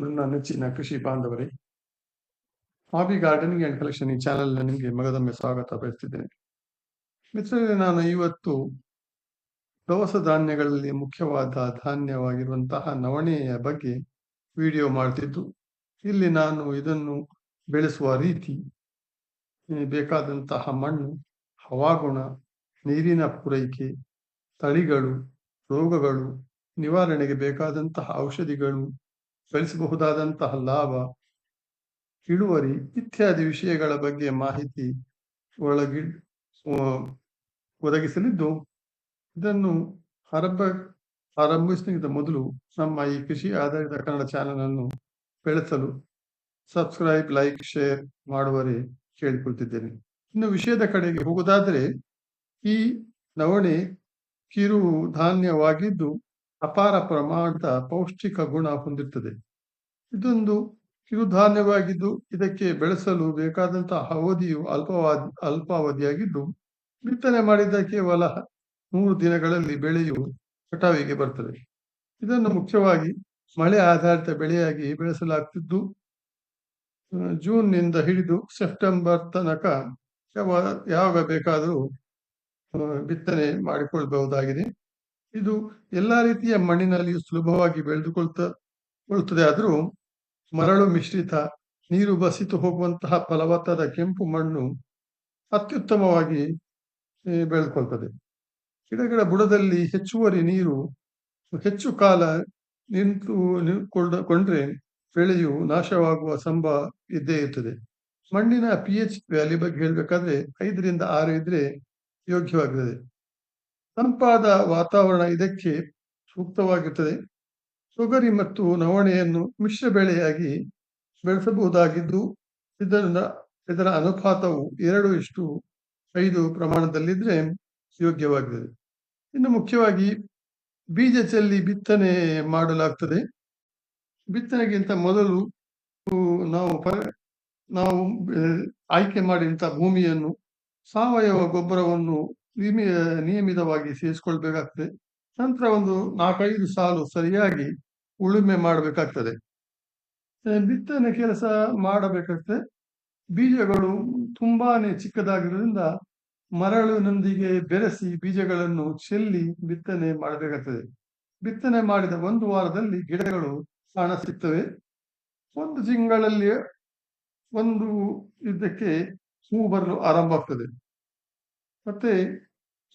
ನನ್ನ ನೆಚ್ಚಿನ ಕೃಷಿ ಬಾಂಧವರೇ, ಹಾಬಿ ಗಾರ್ಡನಿಂಗ್ ಅಂಡ್ ಕಲೆಕ್ಷನ್ ಈ ಚಾನೆಲ್ ನಿಮಗೆ ಮಗದೊಮ್ಮೆ ಸ್ವಾಗತ ಬಯಸ್ತಿದ್ದೇನೆ. ಮಿತ್ರರೇ, ನಾನು ಇವತ್ತು ದವಸ ಧಾನ್ಯಗಳಲ್ಲಿ ಮುಖ್ಯವಾದ ಧಾನ್ಯವಾಗಿರುವಂತಹ ನವಣೆಯ ಬಗ್ಗೆ ವಿಡಿಯೋ ಮಾಡ್ತಿದ್ದು, ಇಲ್ಲಿ ನಾನು ಇದನ್ನು ಬೆಳೆಸುವ ರೀತಿ ಬೇಕಾದಂತಹ ಮಣ್ಣು, ಹವಾಗುಣ, ನೀರಿನ ಪೂರೈಕೆ, ತಳಿಗಳು, ರೋಗಗಳು, ನಿವಾರಣೆಗೆ ಬೇಕಾದಂತಹ ಔಷಧಿಗಳು ಗಳಿಸಬಹುದಾದಂತಹ ಲಾಭ, ಇಳುವರಿ ಇತ್ಯಾದಿ ವಿಷಯಗಳ ಬಗ್ಗೆ ಮಾಹಿತಿ ಒಳಗಿ ಒದಗಿಸಲಿದ್ದು, ಇದನ್ನು ಆರಂಭ, ಆರಂಭಿಸಿದ ಮೊದಲು ನಮ್ಮ ಈ ಕೃಷಿ ಆಧಾರಿತ ಕನ್ನಡ ಚಾನೆಲ್ ಅನ್ನು ಬೆಳೆಸಲು ಸಬ್ಸ್ಕ್ರೈಬ್ ಲೈಕ್ ಶೇರ್ ಮಾಡುವರೆ ಕೇಳಿಕೊಳ್ತಿದ್ದೇನೆ. ಇನ್ನು ವಿಷಯದ ಕಡೆಗೆ ಹೋಗುವುದಾದರೆ ಈ ನವಣೆ ಕಿರು ಧಾನ್ಯವಾಗಿದ್ದು ಅಪಾರ ಪ್ರಮಾಣದ ಪೌಷ್ಟಿಕ ಗುಣ ಹೊಂದಿರ್ತದೆ. ಇದೊಂದು ಕಿರುಧಾನ್ಯವಾಗಿದ್ದು ಇದಕ್ಕೆ ಬೆಳೆಸಲು ಬೇಕಾದಂತಹ ಅವಧಿಯು ಅಲ್ಪವಾದ, ಅಲ್ಪಾವಧಿಯಾಗಿದ್ದು ಬಿತ್ತನೆ ಮಾಡಿದ ಕೇವಲ ಮೂರು ದಿನಗಳಲ್ಲಿ ಬೆಳೆಯು ಕಟಾವಿಗೆ ಬರ್ತದೆ. ಇದನ್ನು ಮುಖ್ಯವಾಗಿ ಮಳೆ ಆಧಾರಿತ ಬೆಳೆಯಾಗಿ ಬೆಳೆಸಲಾಗ್ತಿದ್ದು ಜೂನ್ನಿಂದ ಹಿಡಿದು ಸೆಪ್ಟೆಂಬರ್ ತನಕ ಯಾವ, ಯಾವಾಗ ಬೇಕಾದರೂ ಬಿತ್ತನೆ ಮಾಡಿಕೊಳ್ಬಹುದಾಗಿದೆ. ಇದು ಎಲ್ಲ ರೀತಿಯ ಮಣ್ಣಿನಲ್ಲಿ ಸುಲಭವಾಗಿ ಬೆಳೆದುಕೊಳ್ತಾ, ಕೊಳ್ತದೆ. ಆದರೂ ಮರಳು ಮಿಶ್ರಿತ, ನೀರು ಬಸಿತು ಹೋಗುವಂತಹ ಫಲವತ್ತಾದ ಕೆಂಪು ಮಣ್ಣು ಅತ್ಯುತ್ತಮವಾಗಿ ಬೆಳೆದುಕೊಳ್ತದೆ. ಗಿಡಗಳ ಬುಡದಲ್ಲಿ ಹೆಚ್ಚುವರಿ ನೀರು, ಹೆಚ್ಚು ಕಾಲ ನಿಂತು ಕೊಂಡ್ರೆ ಬೆಳೆಯು ನಾಶವಾಗುವ ಸಂಭವ ಇದ್ದೇ ಇರ್ತದೆ. ಮಣ್ಣಿನ ಪಿ ಎಚ್ ವ್ಯಾಲಿ ಬಗ್ಗೆ ಹೇಳ್ಬೇಕಾದ್ರೆ ಐದರಿಂದ ಆರು ಇದ್ರೆ ಯೋಗ್ಯವಾಗುತ್ತದೆ ತಂಪಾದ ವಾತಾವರಣ ಇದಕ್ಕೆ ಸೂಕ್ತವಾಗಿರ್ತದೆ. ತೊಗರಿ ಮತ್ತು ನವಣೆಯನ್ನು ಮಿಶ್ರ ಬೆಳೆಯಾಗಿ ಬೆಳೆಸಬಹುದಾಗಿದ್ದು, ಇದರಿಂದ ಇದರ ಅನುಪಾತವು ಎರಡು ಇಷ್ಟು ಐದು ಪ್ರಮಾಣದಲ್ಲಿದ್ದರೆ ಯೋಗ್ಯವಾಗಿದೆ ಇನ್ನು ಮುಖ್ಯವಾಗಿ ಬೀಜ ಚೆಲ್ಲಿ ಬಿತ್ತನೆ ಮಾಡಲಾಗ್ತದೆ. ಬಿತ್ತನೆಗಿಂತ ಮೊದಲು ನಾವು ಪ ನಾವು ಆಯ್ಕೆ ಮಾಡಿದಂಥ ಭೂಮಿಯನ್ನು ಸಾವಯವ ಗೊಬ್ಬರವನ್ನು ನಿಯಮಿತವಾಗಿ ಸೇರಿಸ್ಕೊಳ್ಬೇಕಾಗ್ತದೆ. ನಂತರ ಒಂದು ನಾಲ್ಕೈದು ಸಾಲು ಸರಿಯಾಗಿ ಉಳುಮೆ ಮಾಡಬೇಕಾಗ್ತದೆ. ಬಿತ್ತನೆ ಕೆಲಸ ಮಾಡಬೇಕಾಗ್ತದೆ. ಬೀಜಗಳು ತುಂಬಾನೇ ಚಿಕ್ಕದಾಗಿರೋದ್ರಿಂದ ಮರಳಿನೊಂದಿಗೆ ಬೆರೆಸಿ ಬೀಜಗಳನ್ನು ಚೆಲ್ಲಿ ಬಿತ್ತನೆ ಮಾಡಬೇಕಾಗ್ತದೆ. ಬಿತ್ತನೆ ಮಾಡಿದ ಒಂದು ವಾರದಲ್ಲಿ ಗಿಡಗಳು ಕಾಣ ಸಿಗ್ತವೆ. ಒಂದು ತಿಂಗಳಲ್ಲಿ ಒಂದು ಇದಕ್ಕೆ ಹೂ ಬರಲು ಆರಂಭ ಆಗ್ತದೆ. ಮತ್ತೆ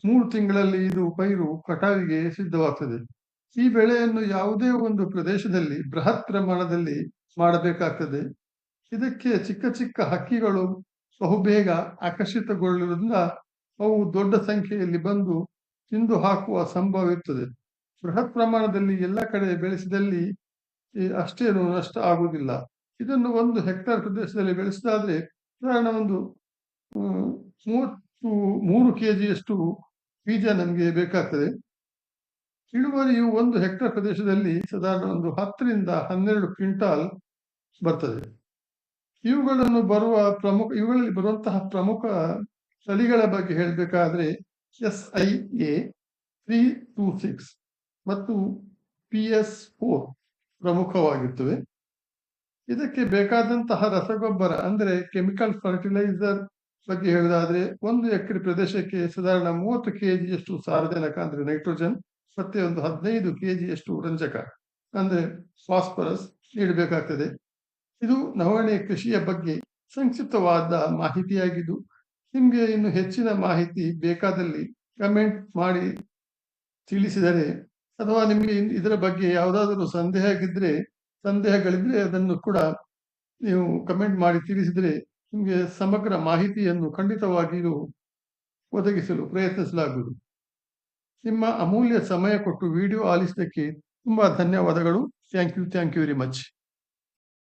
ಮೂರು ತಿಂಗಳಲ್ಲಿ ಇದು ಪೈರು ಕಟಾವಿಗೆ ಸಿದ್ಧವಾಗ್ತದೆ. ಈ ಬೆಳೆಯನ್ನು ಯಾವುದೇ ಒಂದು ಪ್ರದೇಶದಲ್ಲಿ ಬೃಹತ್ ಪ್ರಮಾಣದಲ್ಲಿ ಮಾಡಬೇಕಾಗ್ತದೆ. ಇದಕ್ಕೆ ಚಿಕ್ಕ ಚಿಕ್ಕ ಹಕ್ಕಿಗಳು ಬಹುಬೇಗ ಆಕರ್ಷಿತಗೊಳ್ಳುವುದರಿಂದ ಅವು ದೊಡ್ಡ ಸಂಖ್ಯೆಯಲ್ಲಿ ಬಂದು ತಿಂದು ಹಾಕುವ ಸಂಭವ ಇರ್ತದೆ ಬೃಹತ್ ಪ್ರಮಾಣದಲ್ಲಿ ಎಲ್ಲ ಕಡೆ ಬೆಳೆಸಿದಲ್ಲಿ ಅಷ್ಟೇನು ನಷ್ಟ ಆಗುವುದಿಲ್ಲ. ಇದನ್ನು ಒಂದು ಹೆಕ್ಟೇರ್ ಪ್ರದೇಶದಲ್ಲಿ ಬೆಳೆಸಿದಾದ್ರೆ ಸಾಧಾರಣ ಒಂದು ಮೂವತ್ತು ಮೂರು ಕೆ ಜಿಯಷ್ಟು ಬೀಜ ನಮಗೆ ಬೇಕಾಗ್ತದೆ. ಇಳುವರಿಯು ಒಂದು ಹೆಕ್ಟರ್ ಪ್ರದೇಶದಲ್ಲಿ ಸಾಧಾರಣ ಒಂದು ಹತ್ತರಿಂದ ಹನ್ನೆರಡು ಕ್ವಿಂಟಾಲ್ ಬರ್ತದೆ. ಇವುಗಳನ್ನು ಬರುವ ಪ್ರಮುಖ, ಇವುಗಳಲ್ಲಿ ಬರುವಂತಹ ಪ್ರಮುಖ ತಳಿಗಳ ಬಗ್ಗೆ ಹೇಳಬೇಕಾದ್ರೆ S I A three two six ಮತ್ತು ಪಿ ಎಸ್ ಫೋರ್ ಪ್ರಮುಖವಾಗಿರ್ತವೆ. ಇದಕ್ಕೆ ಬೇಕಾದಂತಹ ರಸಗೊಬ್ಬರ ಅಂದರೆ ಕೆಮಿಕಲ್ ಫರ್ಟಿಲೈಸರ್ ಬಗ್ಗೆ ಹೇಳುವುದಾದ್ರೆ, ಒಂದು ಎಕರೆ ಪ್ರದೇಶಕ್ಕೆ ಸಾಧಾರಣ ಮೂವತ್ತು ಕೆಜಿಯಷ್ಟು ಸಾರಜನಕ ಅಂದ್ರೆ ನೈಟ್ರೋಜನ್ ಮತ್ತೆ ಒಂದು ಹದಿನೈದು ಕೆಜಿಯಷ್ಟು ರಂಜಕ ಅಂದ್ರೆ ಫಾಸ್ಫರಸ್ ನೀಡಬೇಕಾಗ್ತದೆ. ಇದು ನವಣೆ ಕೃಷಿಯ ಬಗ್ಗೆ ಸಂಕ್ಷಿಪ್ತವಾದ ಮಾಹಿತಿಯಾಗಿದ್ದು, ನಿಮಗೆ ಇನ್ನು ಹೆಚ್ಚಿನ ಮಾಹಿತಿ ಬೇಕಾದಲ್ಲಿ ಕಮೆಂಟ್ ಮಾಡಿ ತಿಳಿಸಿದರೆ, ಅಥವಾ ನಿಮಗೆ ಇದರ ಬಗ್ಗೆ ಯಾವುದಾದರೂ ಸಂದೇಹ ಆಗಿದ್ರೆ ಸಂದೇಹಗಳಿದ್ರೆ ಅದನ್ನು ಕೂಡ ನೀವು ಕಮೆಂಟ್ ಮಾಡಿ ತಿಳಿಸಿದರೆ ನಿಮಗೆ ಸಮಗ್ರ ಮಾಹಿತಿಯನ್ನು ಖಂಡಿತವಾಗಿಯೂ ಒದಗಿಸಲು ಪ್ರಯತ್ನಿಸಲಾಗುವುದು. ನಿಮ್ಮ ಅಮೂಲ್ಯ ಸಮಯ ಕೊಟ್ಟು ವಿಡಿಯೋ ಆಲಿಸಿದ್ದಕ್ಕೆ ತುಂಬ ಧನ್ಯವಾದಗಳು. Thank you thank you very much